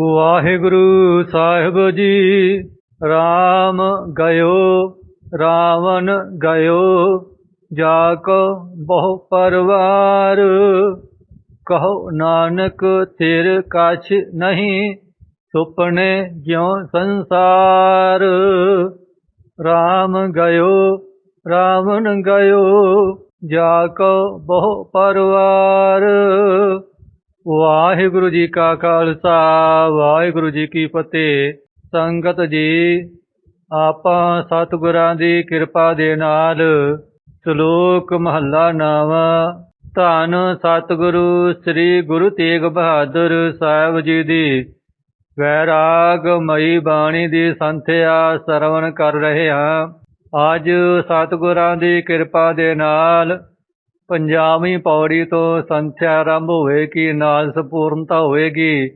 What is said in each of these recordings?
Waheguru Sahib ji RAM ਗਇਓ, ਰਾਵਣ ਗਇਓ ਜਾ ਬਹੁ ਪਰਵਾਰ। ਕਹੋ ਨਾਨਕ, ਤੇਰ ਕਛ ਨਹੀਂ, ਸੁਪਨੇ ਜਿਉ ਸੰਸਾਰ। RAM ਗਇਓ, ਰਾਵਣ ਗਇਓ ਜਾ ਬਹੁ ਪਰਵਾਰ। ਵਾਹਿਗੁਰੂ ਜੀ ਕਾ ਖਾਲਸਾ, ਵਾਹਿਗੁਰੂ ਜੀ ਕੀ ਫਤਿਹ। ਸੰਗਤ ਜੀ, ਆਪਾਂ ਸਤਿਗੁਰਾਂ ਦੀ ਕਿਰਪਾ ਦੇ ਨਾਲ ਸ਼ਲੋਕ ਮਹੱਲਾ ਨਾਵਾ, ਧੰਨ ਸਤਿਗੁਰੂ ਸ੍ਰੀ ਗੁਰੂ ਤੇਗ ਬਹਾਦਰ ਸਾਹਿਬ ਜੀ ਦੀ ਵੈਰਾਗਮਈ ਬਾਣੀ ਦੀ ਸੰਥਿਆ ਸਰਵਣ ਕਰ ਰਹੇ ਹਾਂ। ਅੱਜ ਸਤਿਗੁਰਾਂ ਦੀ ਕਿਰਪਾ ਦੇ ਨਾਲ ਪੰਜਾਬੀ ਪੌੜੀ ਤੋਂ ਸੰਥਿਆ ਆਰੰਭ ਹੋਵੇਗੀ, ਨਾਲ ਸੰਪੂਰਨਤਾ ਹੋਵੇਗੀ।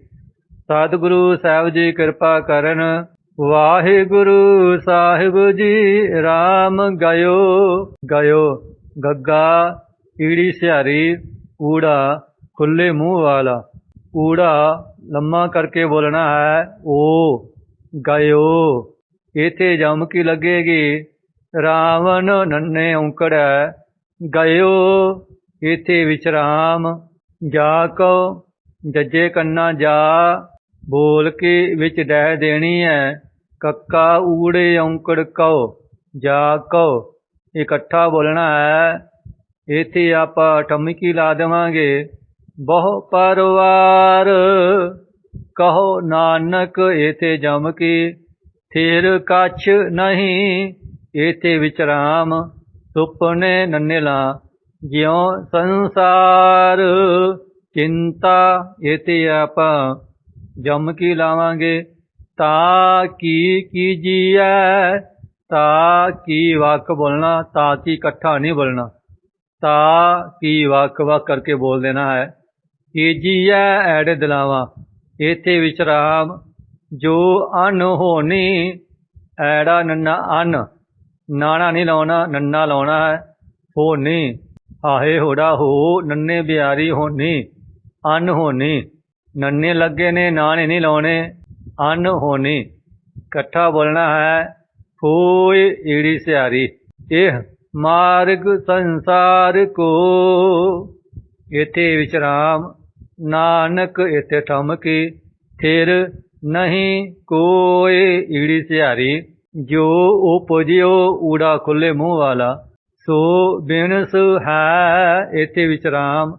ਸਤਿਗੁਰੂ ਸਾਹਿਬ ਜੀ ਕਿਰਪਾ ਕਰਨ, ਵਾਹਿਗੁਰੂ ਸਾਹਿਬ ਜੀ RAM ਗਇਓ। ਗਇਓ, ਗੱਗਾ, ਈੜੀ ਸਿਹਾਰੀ, ਊੜਾ, ਖੁੱਲੇ ਮੂੰਹ ਵਾਲਾ। ਊੜਾ ਲੰਮਾ ਕਰਕੇ ਬੋਲਣਾ ਹੈ, ਓ, ਗਇਓ। ਇਥੇ ਜਮ ਕੀ ਲੱਗੇਗੀ? ਰਾਵਣ ਨੰਨੇ ਔਂਕੜ ਹੈ ਗਇਓ ਇਥੇ ਵਿਚਰਾਮ ਜਾ ਕੋ, ਜੱਜੇ ਕੰਨਾ ਜਾ, ਬੋਲ ਕੇ ਵਿੱਚ ਡਹਿ ਦੇਣੀ ਹੈ ਕੱਕਾ ਊੜੇ ਔਂਕੜ ਕਉ, ਜਾ ਕਉ, ਇਕੱਠਾ ਬੋਲਣਾ ਹੈ ਇਥੇ ਆਪਾਂ ਠਮਕੀ ਲਾ ਦੇਵਾਂਗੇ, ਬਹੁ ਪਰਵਾਰ। ਕਹੋ ਨਾਨਕ ਇਥੇ ਜਮ ਕੀ ਥੇਰ ਕਛ ਨਹੀਂ ਇਥੇ ਵਿਚਰਾਮ ਸੁਪਨੇ ਨੰਨੇਲਾ, ਜਿਉ ਸੰਸਾਰ ਚਿੰਤਾ ਇਤੇ ਆਪਾਂ। ਜਮ ਕੀ ਲਾਵਾਂਗੇ? ਤਾ ਕੀ ਕੀਜੀਐ ਤਾ ਕੀ ਵਾਕ ਬੋਲਣਾ? ਤਾ ਕੀ ਇਕੱਠਾ ਨਹੀਂ ਬੋਲਣਾ? ਤਾ ਕੀ ਵਾਕ ਵਾਕ ਕਰਕੇ ਬੋਲ ਦੇਣਾ ਹੈ? ਕੀਜੀਐ ਐੜੇ ਦਿਲਾਵਾ? ਇਥੇ ਵਿਚਰਾਮ, ਜੋ ਅਨ ਹੋਣੀ, ਐੜਾ ਨੰਨਾ ਅਨ। ਨਾਣਾ ਨਹੀਂ ਲਾਉਣਾ, ਨੰਨਾ ਲਾਉਣਾ ਹੈ, ਹੋਣੀ। ਆਹੇ ਹੋੜਾ ਹੋ, ਨੰਨੇ ਬਿਆਰੀ ਹੋਣੀ, ਅਨ ਹੋਣੀ। ਨੰਨੇ ਲੱਗੇ ਨੇ, ਨਾਣੇ ਨਹੀਂ ਲਾਉਣੇ, ਅਨ ਹੋਣੀ। ਇਕੱਠਾ ਬੋਲਣਾ ਹੈ, ਹੋਏ ਈੜੀ ਸਿਆਰੀ। ਇਹ ਮਾਰਗ ਸੰਸਾਰ ਕੋ। ਇਥੇ ਵਿਚਰਾਮ, ਨਾਨਕ ਇਥੇ ਠਮਕੀ, ਥਿਰ ਨਹੀਂ ਕੋਏ ਈੜੀ ਸਿਆਰੀ। ਜੋ ਉਪਜਿਓ ਊੜਾ ਖੁੱਲੇ ਮੂੰਹ ਵਾਲਾ, ਸੋ ਬਿਨਸ ਹੈ ਇਥੇ ਵਿਚਰਾਮ।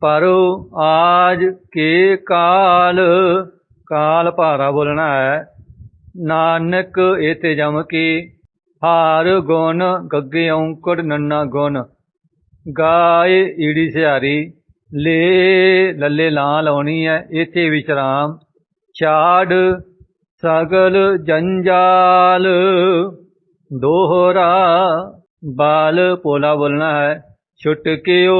ਪਰ ਆਜ ਕੇ ਕਾਲ ਕਾਲ ਭਾਰਾ ਬੋਲਣਾ ਹੈ। ਨਾਨਕ ਇਤੇ ਜਮ ਕੇ, ਹਾਰ ਗੁਣ ਗੱਗੇ ਔਂਕੜ ਨੰਨਾ ਗੁਣ। ਗਾਏ ਈੜੀ ਸਿਹਾਰੀ, ਲੇ ਲੱਲੇ ਲਾਂ ਲਾਉਣੀ ਹੈ ਇਥੇ ਵਿਚਰਾਮ। ਛਾੜ ਸਗਲ ਜੰਜਾਲ। ਦੋਹਰਾ ਬਾਲ ਪੋਲਾ ਬੋਲਣਾ ਹੈ ਛੁਟਕਿਓ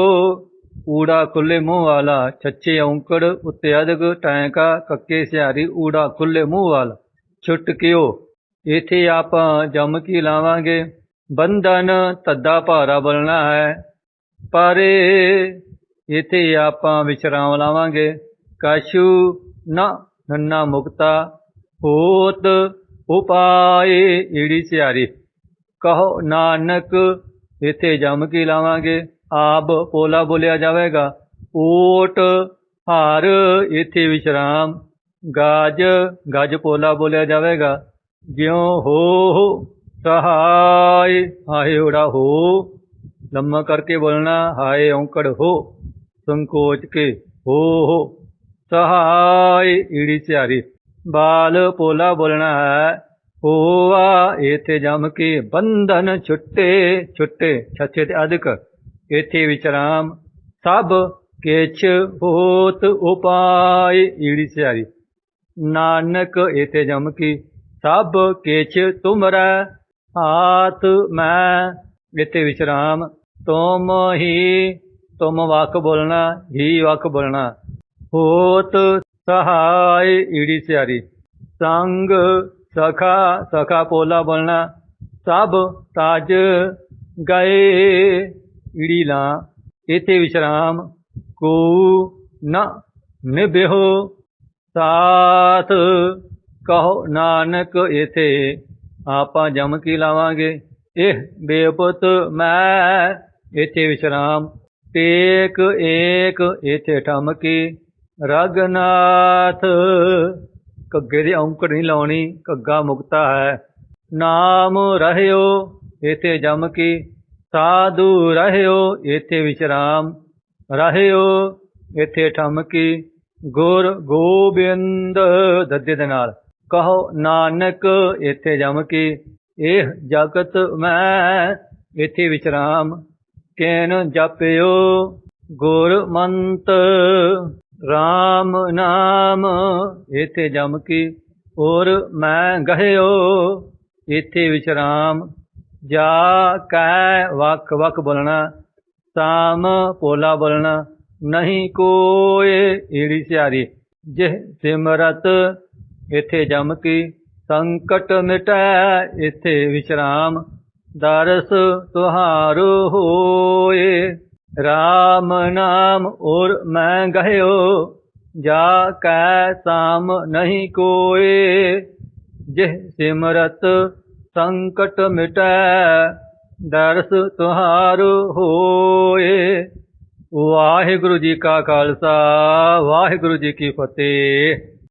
ਊੜਾ ਖੁੱਲੇ ਮੂੰਹ ਵਾਲਾ, ਛੱਛੇ ਔਂਕੜ ਉੱਤੇ ਅਧਕ ਟੈਂਕਾ, ਕੱਕੇ ਸਿਆਰੀ ਊੜਾ ਖੁੱਲੇ ਮੂੰਹ ਵਾਲਾ। ਛੁਟਕਿਓ ਇਥੇ ਆਪਾਂ ਜਮ ਕੀ ਲਾਵਾਂਗੇ? ਬੰਧਨ ਤੱਦਾ ਭਾਰਾ ਬੋਲਣਾ ਹੈ। ਪਰੇ ਇਥੇ ਆਪਾਂ ਵਿਚਰਾਮ ਲਾਵਾਂਗੇ। ਕਛੂ ਨਾ ਨੰਨਾ ਮੁਕਤਾ ਹੋਤ ਉਪਾਏ ਈੜੀ ਸਿਆਰੀ। ਕਹੋ ਨਾਨਕ, ਇੱਥੇ ਜਮ ਕੀ ਲਾਵਾਂਗੇ? ਆਪ ਪੋਲਾ ਬੋਲਿਆ ਜਾਵੇਗਾ। ਓਟ ਹਾਰ, ਇੱਥੇ ਵਿਸ਼ਰਾਮ। ਗਾਜ, ਗਜ ਪੋਲਾ ਬੋਲਿਆ ਜਾਵੇਗਾ। ਜਿਉ ਹੋ ਸਹਾਈ ਹਾਏ ਓੜਾ ਹੋ। ਲੰਮਾ ਕਰਕੇ ਬੋਲਣਾ, ਹਾਏ ਔਂਕੜ ਹੋ। ਸੰਕੋਚ ਕੇ ਹੋ ਹੋ ਸਹਾਈ ਈੜੀ ਸਿਆਰੀ। ਬਾਲ ਪੋਲਾ ਬੋਲਣਾ ਹੈ। ਹੋਆ ਇਥੇ ਜਮ ਕੇ ਬੰਧਨ ਛੁੱਟੇ ਛੁੱਟੇ, ਛੱਛੇ ਤੇ ਅਧਿਕ। ਇਥੇ ਵਿਚਰਾਮ ਸਭ ਕਿਛ ਹੋਤ ਉਪਾਇ ਈੜੀ ਸਿਆਰੀ। ਨਾਨਕ ਇਥੇ ਜਮ ਕੀ ਸਭ ਕਿਛ ਤੁਮਰਾ। ਹਾਥ ਮੈਂ ਇਥੇ ਵਿਚਰਾਮ ਤੁਮ ਹੀ, ਤੁਮ ਵਾਕ ਬੋਲਣਾ, ਹੀ ਵਾਕ ਬੋਲਣਾ। ਹੋਤ ਸਹਾਈ ਈੜੀ ਸਿਆਰੀ ਸੰਗ ਸਖਾ ਸਖਾ ਪੋਲਾ ਬੋਲਣਾ ਸਭ ਤਜ ਗਏ ਈੜੀ ਲਾ ਇਥੇ ਵਿਸ਼ਰਾਮ ਕੋ ਨ ਨਿਭਿਓ ਸਾਥ ਕਹੋ ਨਾਨਕ ਇਥੇ ਆਪਾਂ ਜਮ ਕੀ ਲਾਵਾਂਗੇ ਇਹ ਬੇਪੁੱਤ ਮੈਂ ਇਥੇ ਵਿਸ਼ਰਾਮ ਟੇਕ ਏਕ ਇਥੇ ਠਮਕੀ ਰਗਨਾਥ। ਕੱਗੇ ਦੀ ਔਂਕੜ ਨਹੀਂ ਲਾਉਣੀ ਕੱਗਾ ਮੁਕਤਾ ਹੈ। ਨਾਮ ਰਹਿਓ ਇਥੇ ਜਮ ਕੀ। ਸਾਧੂ ਰਹਿਓ ਇਥੇ ਵਿਸ਼ਰਾਮ। ਰਹਿਓ ਇਥੇ ਠਮਕੀ ਗੁਰ ਗੋਬਿੰਦ ਦੱਦੇ ਦੇ ਨਾਲ। ਕਹੋ, ਨਾਨਕ ਇਥੇ ਜਮ ਕੀ। ਇਹ ਜਗਤ ਮੈਂ ਇਥੇ ਵਿਸ਼ਰਾਮ। ਕੇਨ ਜਪਿਓ, ਗੁਰਮੰਤ। RAM ਨਾਮ, ਇਥੇ ਜਮ ਕੀ ਔਰ ਮੈਂ ਗਹਿਓ, ਇਥੇ ਵਿਸ਼ਰਾਮ। ਜਾ ਕੈ ਵਕ ਵਕ ਬੋਲਣਾ ਸਾਮ ਪੋਲਾ ਬੋਲਣਾ, ਨਹੀਂ ਕੋਏ ਏੜੀ ਸਿਆਰੀ। ਜਿਹ ਸਿਮਰਤ, ਇਥੇ ਜਮ ਕੀ, ਸੰਕਟ ਮਿਟੈ, ਇਥੇ ਵਿਸ਼ਰਾਮ। ਦਰਸ ਤੁਹਾਰੋ ਹੋਏ। RAM ਨਾਮ ਔਰ ਮੈਂ ਗਹਿਓ, ਜਾ ਕੈ ਸਾਮ ਨਹੀਂ ਕੋਏ। ਜਿਹ ਸਿਮਰਤ ਸੰਕਟ ਮਿਟੈ, ਦਰਸ ਤੁਹਾਰ ਹੋਏ। ਵਾਹਿਗੁਰੂ ਜੀ ਕਾ ਖਾਲਸਾ, ਵਾਹਿਗੁਰੂ ਜੀ ਕੀ ਫਤਿਹ।